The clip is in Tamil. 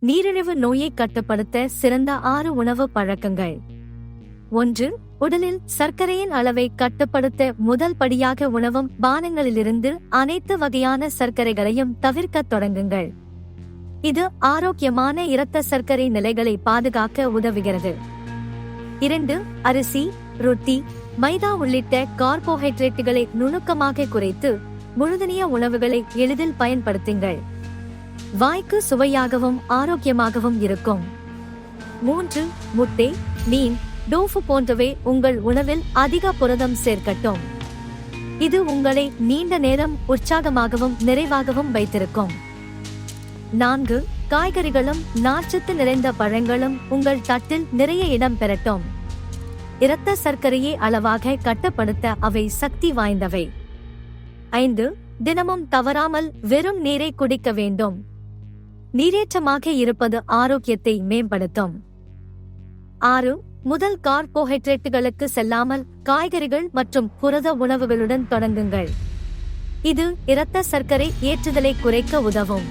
நீரிழிவு நோயை கட்டுப்படுத்த சிறந்த ஆறு உணவு பழக்கங்கள். ஒன்று உடலில் சர்க்கரையின் அளவை கட்டுப்படுத்த முதல் படியாக உணவும் பானங்களிலிருந்து அனைத்து வகையான சர்க்கரைகளையும் தவிர்க்கத் தொடங்குங்கள். இது ஆரோக்கியமான இரத்த சர்க்கரை நிலைகளை பாதுகாக்க உதவுகிறது. இரண்டு அரிசி ரொட்டி மைதா உள்ளிட்ட கார்போஹைட்ரேட்டுகளை நுணுக்கமாக குறைத்து முழுதனிய உணவுகளை எளிதில் பயன்படுத்துங்கள். வாய்க்கு சுவையாகவும் ஆரோக்கியமாகவும் இருக்கும். மூன்று முட்டை மீன் டோஃபு போன்றவை உங்கள் உணவில் அதிக புரதம் சேர்க்கட்டும். இது உங்களை நீண்ட நேரம் உற்சாகமாகவும் நிறைவாகவும் வைத்திருக்கும். நான்கு காய்கறிகளும் நார்ச்சத்து நிறைந்த பழங்களும் உங்கள் தட்டில் நிறைய இடம் பெறட்டும். இரத்த சர்க்கரையை அளவாக கட்டுப்படுத்த அவை சக்தி வாய்ந்தவை. ஐந்து தினமும் தவறாமல் வெறும் நீரை குடிக்க வேண்டும். நீரேற்றமாக இருப்பது ஆரோக்கியத்தை மேம்படுத்தும். ஆறு முதல் கார்போஹைட்ரேட்டுகளுக்கு செல்லாமல் காய்கறிகள் மற்றும் புரத உணவுகளுடன் தொடங்குங்கள். இது இரத்த சர்க்கரை ஏற்றுதலை குறைக்க உதவும்.